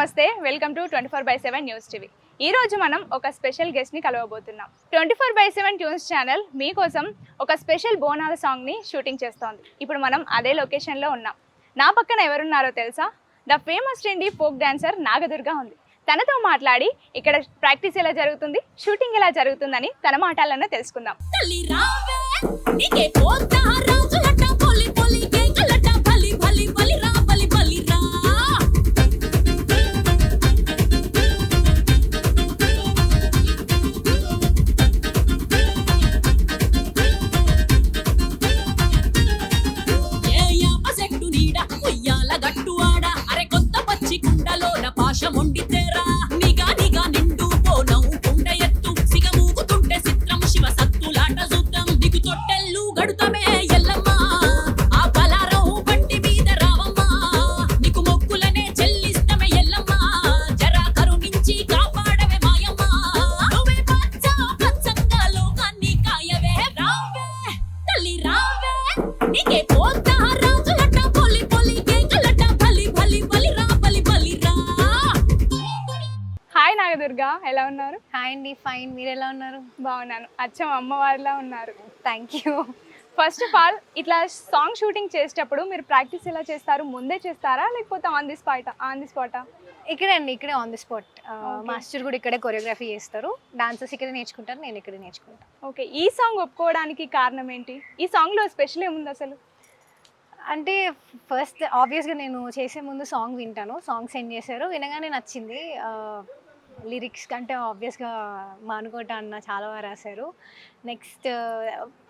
నమస్తే welcome to twenty four by seven news TV. ఈ రోజు మనం ఒక స్పెషల్ గెస్ట్ని కలవబోతున్నాం. Twenty four by seven tunes channel మీకోసం ఒక స్పెషల్ బోనాల సాంగ్ని షూటింగ్ చేస్తోంది. ఇప్పుడు మనం అదే లొకేషన్లో ఉన్నాం. నా పక్కన ఎవరున్నారో తెలుసా? The famous trendy folk dancer Nagadurga ఉంది. తనతో మాట్లాడి ఇక్కడ ప్రాక్టీస్ ఎలా జరుగుతుంది షూటింగ్ ఎలా జరుగుతుందని తన మాటలను తెలుసుకుందాం. నాగదుర్గ ఎలా ఉన్నారు? హాయ్ అండి ఫైన్. మీరు ఎలా ఉన్నారు? బాగున్నాను. అచ్చం అమ్మవారిలా ఉన్నారు. Thank you. First of all ఇట్లా సాంగ్ షూటింగ్ చేసేటప్పుడు మీరు ప్రాక్టీస్ ఎలా చేస్తారు? ముందే చేస్తారా? లేకపోతే on the spot on the Sparta ఇక్కడే అండి ఇక్కడే ఆన్ ది స్పాట్. మాస్టర్ కూడా ఇక్కడే కొరియోగ్రఫీ చేస్తారు. డాన్సెస్ ఇక్కడే నేర్చుకుంటారు నేను ఇక్కడే నేర్చుకుంటాను. ఓకే ఈ సాంగ్ ఒప్పుకోవడానికి కారణం ఏంటి? ఈ సాంగ్లో స్పెషల్ ఏముంది అసలు? అంటే ఫస్ట్ ఆబ్వియస్గా నేను చేసే ముందు సాంగ్ వింటాను. సాంగ్ సెండ్ చేశారు వినగానే నచ్చింది. లిరిక్స్ కంటే ఆబ్వియస్గా మానుకోట అన్న చాలా బాగా రాశారు. నెక్స్ట్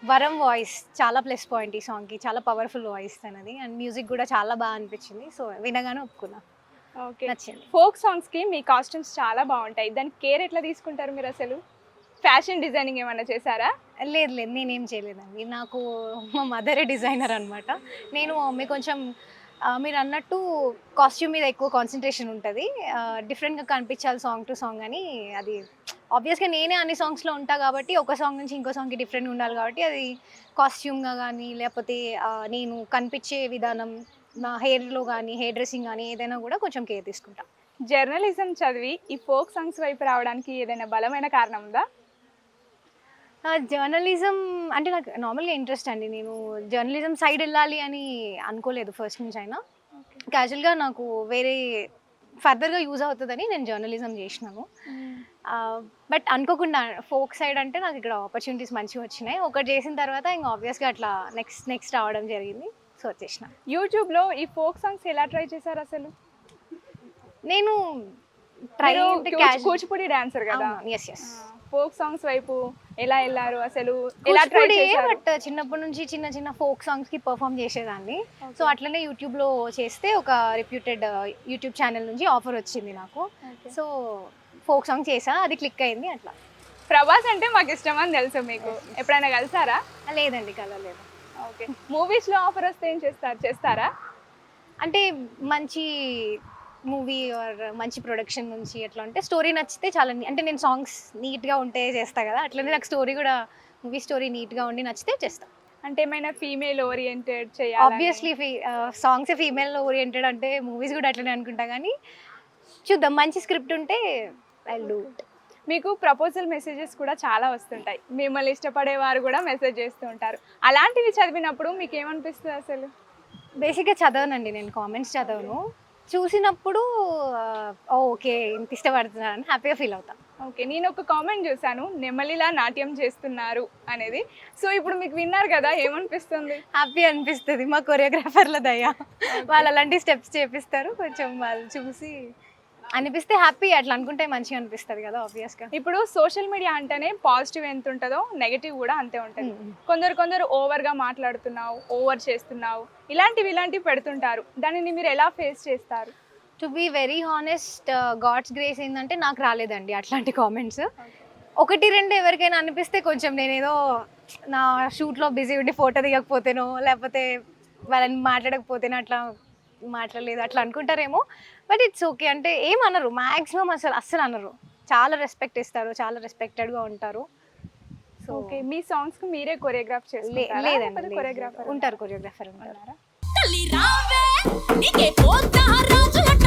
వరం వాయిస్ చాలా ప్లస్ పాయింట్ ఈ సాంగ్కి చాలా పవర్ఫుల్ వాయిస్ తనది. అండ్ మ్యూజిక్ కూడా చాలా బాగా అనిపించింది. సో వినగానే ఒప్పుకున్నా. ఓకే నచ్చింది. ఫోక్ సాంగ్స్కి మీ కాస్ట్యూమ్స్ చాలా బాగుంటాయి. దానికి కేర్ ఎట్లా తీసుకుంటారు మీరు అసలు? ఫ్యాషన్ డిజైనింగ్ ఏమైనా చేశారా? లేదు లేదు. నేనేం చేయలేదండి. నాకు మా మదరే డిజైనర్ అనమాట నేను మా మమ్మీ కొంచెం మీరు అన్నట్టు కాస్ట్యూమ్ మీద ఎక్కువ కాన్సన్ట్రేషన్ ఉంటుంది. డిఫరెంట్గా కనిపించాలి సాంగ్ టు సాంగ్ అని అది ఆబ్వియస్గా నేనే అన్ని సాంగ్స్లో ఉంటా కాబట్టి ఒక సాంగ్ నుంచి ఇంకో సాంగ్కి డిఫరెంట్ ఉండాలి కాబట్టి అది కాస్ట్యూమ్గా కానీ లేకపోతే నేను కనిపించే విధానం నా హెయిర్లో కానీ హెయిర్ డ్రెస్సింగ్ కానీ ఏదైనా కూడా కొంచెం కేర్ తీసుకుంటాను జర్నలిజం చదివి ఈ ఫోక్ సాంగ్స్ వైపు రావడానికి ఏదైనా బలమైన కారణం ఉందా? జర్నలిజం అంటే నాకు నార్మల్గా ఇంట్రెస్ట్ అండి. నేను జర్నలిజం సైడ్ వెళ్ళాలి అని అనుకోలేదు ఫస్ట్ నుంచి అయినా. క్యాజువల్గా నాకు వేరే ఫర్దర్గా యూజ్ అవుతుందని నేను జర్నలిజం చేసినాను. బట్ అనుకోకుండా ఫోక్ సైడ్ అంటే నాకు ఇక్కడ ఆపర్చునిటీస్ మంచిగా వచ్చినాయి. ఒకటి చేసిన తర్వాత ఇంకా ఆబ్వియస్గా అట్లా నెక్స్ట్ నెక్స్ట్ రావడం జరిగింది. సో వచ్చేసిన. యూట్యూబ్లో ఈ ఫోక్ సాంగ్స్ ఎలా ట్రై చేశారు అసలు? నేను ట్రై కూచిపూడి డాన్సర్ కదా. ఎస్ ఎస్ ఫోక్ సాంగ్స్ వైపు ఎలా వెళ్ళారు అసలు? ఎలా ట్రై బట్ చిన్నప్పటి నుంచి చిన్న చిన్న ఫోక్ సాంగ్స్కి పర్ఫామ్ చేసేదాన్ని సో అట్లనే యూట్యూబ్లో చేస్తే ఒక రిప్యూటెడ్ యూట్యూబ్ ఛానల్ నుంచి ఆఫర్ వచ్చింది నాకు. సో ఫోక్ సాంగ్ చేసా అది క్లిక్ అయింది అట్లా. ప్రభాస్ అంటే మాకు ఇష్టం అని తెలుసు మీకు. ఎప్పుడైనా కలిసారా? లేదండి కలలేదు ఓకే మూవీస్లో ఆఫర్ వస్తే ఏం చేస్తారు? చేస్తారా? అంటే మంచి మూవీ ఆర్ మంచి ప్రొడక్షన్ నుంచి ఎట్లా అంటే స్టోరీ నచ్చితే చాలా అంటే నేను సాంగ్స్ నీట్గా ఉంటే చేస్తా కదా అట్లనే నాకు స్టోరీ కూడా మూవీ స్టోరీ నీట్గా ఉండి నచ్చితే చేస్తా. అంటే ఏమైనా ఫీమేల్ ఓరియంటెడ్ చేయాలి ఆబ్వియస్లీ సాంగ్స్ ఫీమేల్ ఓరియంటెడ్ అంటే మూవీస్ కూడా అట్లనే అనుకుంటా కానీ చూద్దాం మంచి స్క్రిప్ట్ ఉంటే ఐ డూ మీకు ప్రపోజల్ మెసేజెస్ కూడా చాలా వస్తుంటాయి. మిమ్మల్ని ఇష్టపడే వారు కూడా మెసేజ్ చేస్తూ ఉంటారు. అలాంటివి చదివినప్పుడు మీకు ఏమనిపిస్తుంది అసలు? బేసిక్గా చదవనండి నేను కామెంట్స్ చదవను. చూసినప్పుడు ఓకే ఇంత ఇష్టపడుతున్నాను హ్యాపీగా ఫీల్ అవుతా. ఓకే నేను ఒక కామెంట్ చూసాను నెమలిలా నాట్యం చేస్తున్నారు అనేది. సో ఇప్పుడు మీకు విన్నారు కదా ఏమనిపిస్తుంది? హ్యాపీ అనిపిస్తుంది మా కొరియోగ్రాఫర్ల దయ. వాళ్ళు అలాంటి స్టెప్స్ చేపిస్తారు కొంచెం వాళ్ళు చూసి అనిపిస్తే హ్యాపీ అట్లా అనుకుంటే మంచిగా అనిపిస్తుంది కదా ఆబ్వియస్గా ఇప్పుడు సోషల్ మీడియా అంటేనే పాజిటివ్ ఎంత ఉంటుందో నెగిటివ్ కూడా అంతే ఉంటుంది. కొందరు కొందరు ఓవర్గా మాట్లాడుతున్నావు ఓవర్ చేస్తున్నావు ఇలాంటివి ఇలాంటివి పెడుతుంటారు. దానిని మీరు ఎలా ఫేస్ చేస్తారు? To be very honest God's grace ఏంటంటే నాకు రాలేదండి అట్లాంటి కామెంట్స్ ఒకటి రెండు ఎవరికైనా అనిపిస్తే కొంచెం నేనేదో నా షూట్లో బిజీ ఉండి ఫోటో దిగకపోతేనో లేకపోతే వాళ్ళని మాట్లాడకపోతేనో అట్లా మాట్లాడలేదు అట్లా అనుకుంటారేమో. బట్ ఇట్స్ ఓకే అంటే ఏమనరు? మ్యాక్సిమం అసలు అస్సలు అనరు. చాలా రెస్పెక్ట్ ఇస్తారు చాలా రెస్పెక్టెడ్గా ఉంటారు. సో ఓకే మీ సాంగ్స్కి మీరే కొరియోగ్రాఫ్ చేస్తారా లేదండి కొరియోగ్రాఫర్ ఉంటారు కొరియోగ్రాఫర్ ఉంటారు. తల్లి రావే నీకే పోతా రాజులట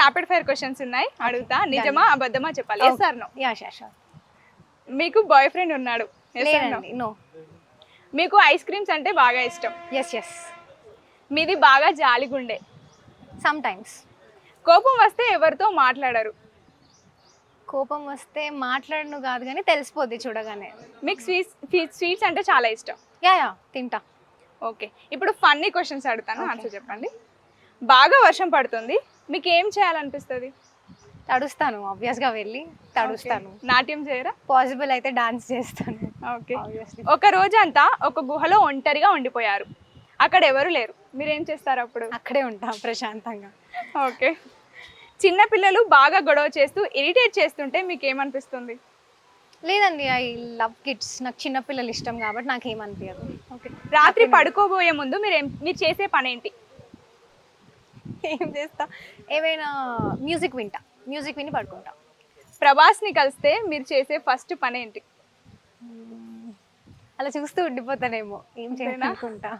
ర్యాపిడ్ ఫైర్ క్వశ్చన్స్ ఉన్నాయి. అడుగుతా. నిజమా అబద్ధమా చెప్పాలి? ఎస్ సార్ నో యా మీకు బాయ్ ఫ్రెండ్ ఉన్నాడు నో మీకు ఐస్ క్రీమ్స్ అంటే బాగా ఇష్టం. ఎస్ ఎస్ మీది బాగా జాలిగుండే సమ్ టైమ్స్ కోపం వస్తే ఎవరితో మాట్లాడరు? కోపం వస్తే మాట్లాడను కాదు కానీ తెలిసిపోద్ది చూడగానే. మీకు స్వీట్స్ స్వీట్స్ అంటే చాలా ఇష్టం. యా యా తింటా. ఓకే ఇప్పుడు ఫన్నీ క్వశ్చన్స్ అడుగుతాను. ఆన్సర్ చెప్పండి. బాగా వర్షం పడుతుంది. మీకు ఏం చేయాలనిపిస్తుంది? తడుస్తాను ఆబ్వియస్గా వెళ్ళి తడుస్తాను. నాట్యం చేయరా? పాసిబుల్ అయితే డాన్స్ చేస్తాను ఓకే. ఒక రోజంతా ఒక గుహలో ఒంటరిగా ఉండిపోయారు. అక్కడ ఎవరు లేరు. మీరు ఏం చేస్తారు అప్పుడు? అక్కడే ఉంటా ప్రశాంతంగా. ఓకే. చిన్న పిల్లలు బాగా గొడవ చేస్తూ ఇరిటేట్ చేస్తుంటే మీకు ఏమనిపిస్తుంది లేదండి ఐ లవ్ కిడ్స్. నాకు చిన్నపిల్లలు ఇష్టం కాబట్టి నాకు ఏమనిపించదు ఓకే. రాత్రి పడుకోబోయే ముందు మీరు మీరు చేసే పని ఏంటి ఏం చేస్తా ఏమైనా మ్యూజిక్ వింటా? మ్యూజిక్ విని పడుకుంటా. ప్రభాస్ని కలిస్తే మీరు చేసే ఫస్ట్ పని ఏంటి? అలా చూస్తూ ఉండిపోతానేమో. ఏం? చేయాలనుకుంటా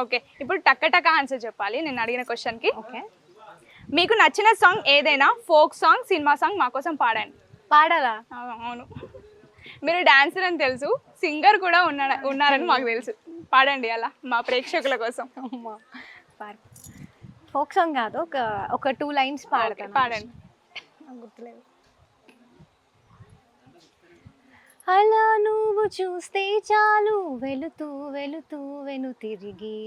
ఓకే ఇప్పుడు టక్క టక్క ఆన్సర్ చెప్పాలి. నేను అడిగిన క్వశ్చన్కి ఓకే మీకు నచ్చిన సాంగ్ ఏదైనా? ఫోక్ సాంగ్ సినిమా సాంగ్ మా కోసం పాడండి. పాడాలా? అవును. మీరు డాన్సర్ అని తెలుసు. సింగర్ కూడా ఉన్న ఉన్నారని మాకు తెలుసు. పాడండి అలా. మా ప్రేక్షకుల కోసం. అమ్మా. ఫోక్ సాంగ్ కాదు ఒక ఒక టూ లైన్స్ పాడతాను పాడండి. గుర్తులేదు. అలా నువ్వు చూస్తే చాలు వెళుతూ వెళుతూ వెను తిరిగి.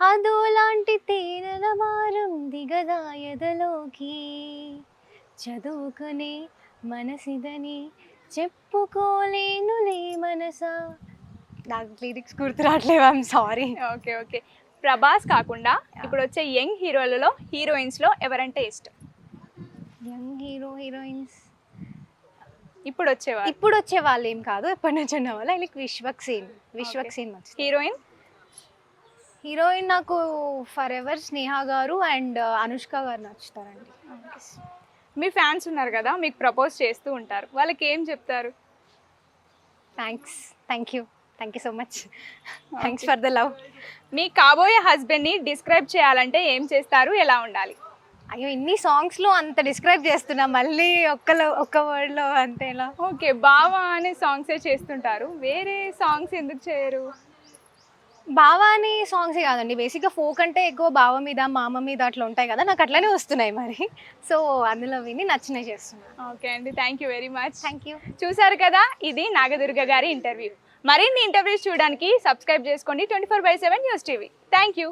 అదోలాంటి తేనెల వారం దిగదా ఎదలోకి. చదువుకునే మనసిదని చెప్పుకోలేనులే మనసా. నాకు లిరిక్స్ గుర్తు రావట్లేవు I'm sorry okay okay. Prabhas కాకుండా ఇప్పుడు వచ్చే యంగ్ హీరోలలో హీరోయిన్స్లో ఎవరంటే ఇష్టం? Young hero heroines? ఇప్పుడు వచ్చేవారు ఇప్పుడు వచ్చే వాళ్ళు ఏం కాదు ఎప్పటి నుంచి ఉన్న వాళ్ళు like Vishwak Sen. Vishwak Sen heroine? Heroine నాకు forever Sneha garu and Anushka గారు నచ్చుతారండి. మీ ఫ్యాన్స్ ఉన్నారు కదా మీకు ప్రపోజ్ చేస్తూ ఉంటారు. వాళ్ళకి ఏం చెప్తారు? Thanks thank you thank you so much thanks for the love మీ కాబోయే హస్బెండ్ని డిస్క్రైబ్ చేయాలంటే ఏం చేస్తారు? ఎలా ఉండాలి? అయ్యో ఇన్ని సాంగ్స్లో అంత డిస్క్రైబ్ చేస్తున్నా. మళ్ళీ ఒక్కలో ఒక్క వర్డ్లో అంతేలా ఓకే బావా అనే సాంగ్సే చేస్తుంటారు? వేరే సాంగ్స్ ఎందుకు చేయరు? బావ అనే సాంగ్సే కాదండి. బేసిక్గా ఫోక్ అంటే ఎక్కువ బావ మీద మామ మీద అట్లా ఉంటాయి కదా. నాకు అట్లనే వస్తున్నాయి మరి. సో అందులో విని నచ్చినవి చేస్తున్నాను ఓకే అండి. Thank you very much thank you చూసారు కదా ఇది నాగదుర్గ గారి ఇంటర్వ్యూ మరిన్ని ఇంటర్వ్యూస్ చూడడానికి సబ్స్క్రైబ్ చేసుకోండి twenty four by seven news TV. Thank you